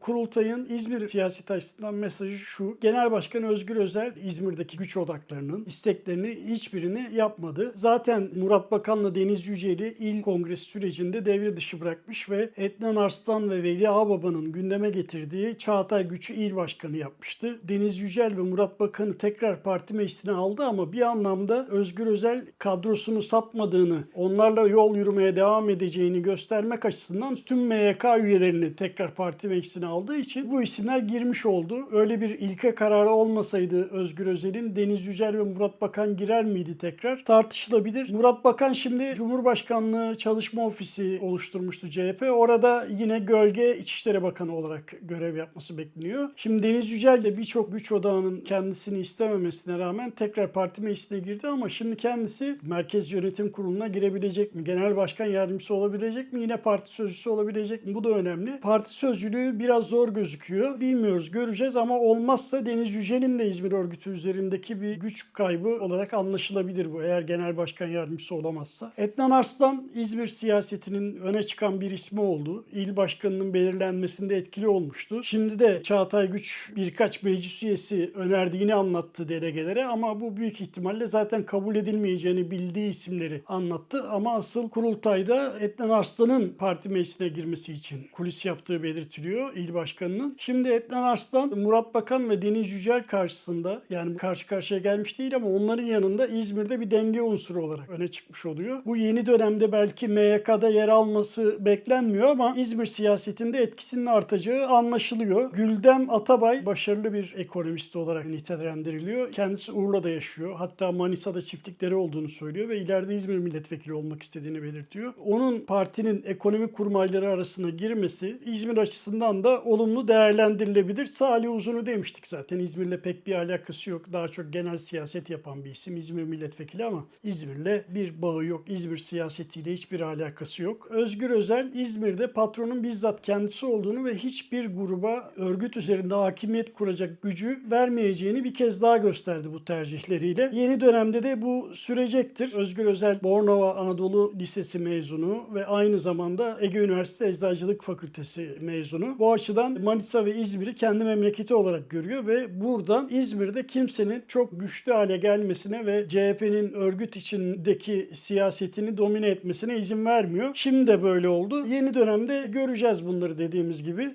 Kurultay'ın İzmir siyaseti açısından mesajı şu. Genel Başkan Özgür Özel İzmir'deki güç odaklarının isteklerini hiçbirini yapmadı. Zaten Murat Bakan'la Deniz Yücel'i il kongresi sürecinde devre dışı bırakmış ve Etnan Arslan ve Veli Ağbaba'nın gündeme getirdiği Çağatay Güç'ü il başkanı yapmıştı. Deniz Yücel ve Murat Bakan'ı tekrar parti meclisine aldı ama bir anlamda Özgür Özel kadrosunu satmadığını, onlarla yol yürümeye devam edeceğini göstermek açısından tüm MYK üyelerini tekrar parti meclisine aldığı için bu isimler girmiş oldu. Öyle bir ilke kararı olmasaydı Özgür Özel'in Deniz Yücel ve Murat Bakan girer miydi tekrar? Tartışılabilir. Murat Bakan şimdi Cumhurbaşkanlığı Çalışma Ofisi oluşturmuştu CHP. Orada yine gölge İçişleri Bakanı olarak görev yapması bekleniyor. Şimdi Deniz Yücel de birçok güç odağının kendisini istememesine rağmen tekrar parti meclisine girdi ama şimdi kendisi Merkez Yönetim Kurulu'na girebilecek mi? Genel Başkan Yardımcısı olabilecek mi? Yine parti sözcüsü olabilecek mi? Bu da önemli. Parti sözcülüğü biraz zor gözüküyor. Bilmiyoruz, göreceğiz ama olmazsa Deniz Yücel'in de İzmir örgütü üzerindeki bir güç kaybı olarak anlaşılabilir bu eğer Genel Başkan Yardımcısı olamazsa. Etnan Arslan İzmir siyasetinin öne çıkan bir ismi oldu. İl başkanının belirlenmesinde etkili olmuştu. Şimdi de Çağatay Güç birkaç meclis üyesi önerdiğini anlattı delegelere ama bu büyük ihtimalle zaten kabul edilmeyeceğini bildiği isimleri anlattı. Ama asıl kurultayda Etnan Arslan'ın parti meclisine girmesi için kulis yaptığı belirtiliyor il başkanının. Şimdi Etnan Arslan, Murat Bakan ve Deniz Yücel karşısında yani karşı karşıya gelmiş değil ama onların yanında İzmir'de bir denge unsuru olarak öne çıkmış oluyor. Bu yeni dönemde belki MYK'da yer alması beklenmiyor ama İzmir siyasetinde etkisinin artacağı anlaşılıyor. Güldem Atabay başarılı bir ekonomist olarak nitelendiriliyor. Kendisi Urla'da yaşıyor. Hatta Manisa'da çiftlikleri olduğunu söylüyor ve ileride İzmir milletvekili olmak istediğini belirtiyor. Onun partinin ekonomi kurmayları arasına girmesi İzmir açısından da olumlu değerlendirilebilir. Salih Uzun'u demiştik zaten. İzmir'le pek bir alakası yok. Daha çok genel siyaset yapan bir isim. İzmir milletvekili ama İzmir'le bir bağı yok. İzmir siyasetiyle hiçbir alakası yok. Özgür Özel İzmir'de patronun bizzat kendisi olduğunu ve hiçbir gruba örgüt üzerinde hakimiyet kuracak gücü vermeyeceğini bir kez daha gösterdi bu tercihleriyle. Yeni dönemde de bu sürecektir. Özgür Özel Bornova Anadolu Lisesi mezunu ve aynı zamanda Ege Üniversitesi Eczacılık Fakültesi mezunu. Bu açıdan Manisa ve İzmir'i kendi memleketi olarak görüyor ve buradan İzmir'de kimsenin çok güçlü hale gelmesine ve CHP'nin örgüt içindeki siyasetini domine etmesine izin vermiyor. Şimdi de böyle oldu. Yeni dönemde göreceğiz bunları dediğimiz gibi.